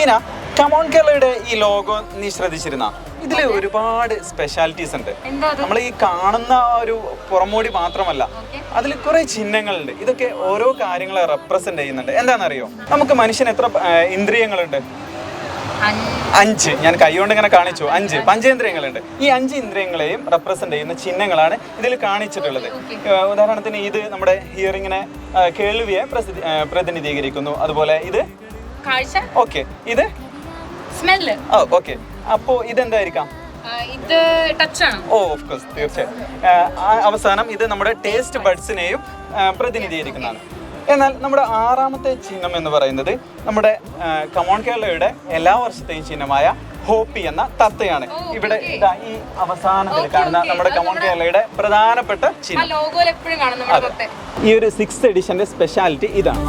Sheena come on കേരളയുടെ ഈ logo നീ ശ്രദ്ധിച്ചിരുന്ന? ഇതിൽ ഒരുപാട് സ്പെഷ്യാലിറ്റീസ് ഉണ്ട്. നമ്മൾ ഈ കാണുന്ന ഒരു പുറമോടി മാത്രമല്ല അതിൽ കുറെ ചിഹ്നങ്ങളുണ്ട്. ഇതൊക്കെ ഓരോ കാര്യങ്ങളെ റെപ്രസെന്റ് ചെയ്യുന്നുണ്ട്. എന്താണെന്നറിയോ? നമുക്ക് മനുഷ്യന് എത്ര ഇന്ദ്രിയങ്ങളുണ്ട്? അഞ്ച്. ഞാൻ കൈകൊണ്ട് ഇങ്ങനെ കാണിച്ചു. അഞ്ച്. പഞ്ചേന്ദ്രിയങ്ങളുണ്ട്. ഈ അഞ്ച് ഇന്ദ്രിയങ്ങളെയും റെപ്രസെന്റ് ചെയ്യുന്ന ചിഹ്നങ്ങളാണ് ഇതിൽ കാണിച്ചിട്ടുള്ളത്. ഉദാഹരണത്തിന് ഇത് നമ്മുടെ ഹിയറിങ്ങിനെ കേൾവിയെ പ്രതിനിധീകരിക്കുന്നു. അതുപോലെ ഇത് കാഴ്ച? ഓക്കെ. ഇത്? സ്മെല്ല്. ഓ ഓക്കെ. അപ്പോൾ ഇതെന്തായിരിക്കാം? ഇത് ടച്ച് ആണ് ഓ ഓഫ് കോഴ്സ് തീർച്ചയായും. അവസാനം ഇത് നമ്മുടെ ടേസ്റ്റ് ബഡ്സിനെയും പ്രതിനിധീകരിക്കുന്നതാണ്. എന്നാൽ നമ്മുടെ ആറാമത്തെ ചിഹ്നം എന്ന് പറയുന്നത് നമ്മുടെ കമോൺ കേരളയുടെ എല്ലാ വർഷത്തെയും ചിഹ്നമായ ഹോപ്പി എന്ന തത്തയാണ്. ഇവിടെ ഇതാ ഈ അവസാനത്തിൽ കാണുന്ന നമ്മുടെ കമോൺ കേരളയുടെ പ്രധാനപ്പെട്ട ആ ചിഹ്നം. ഈ ഒരു സിക്സ് എഡിഷന്റെ സ്പെഷ്യാലിറ്റി ഇതാണ്.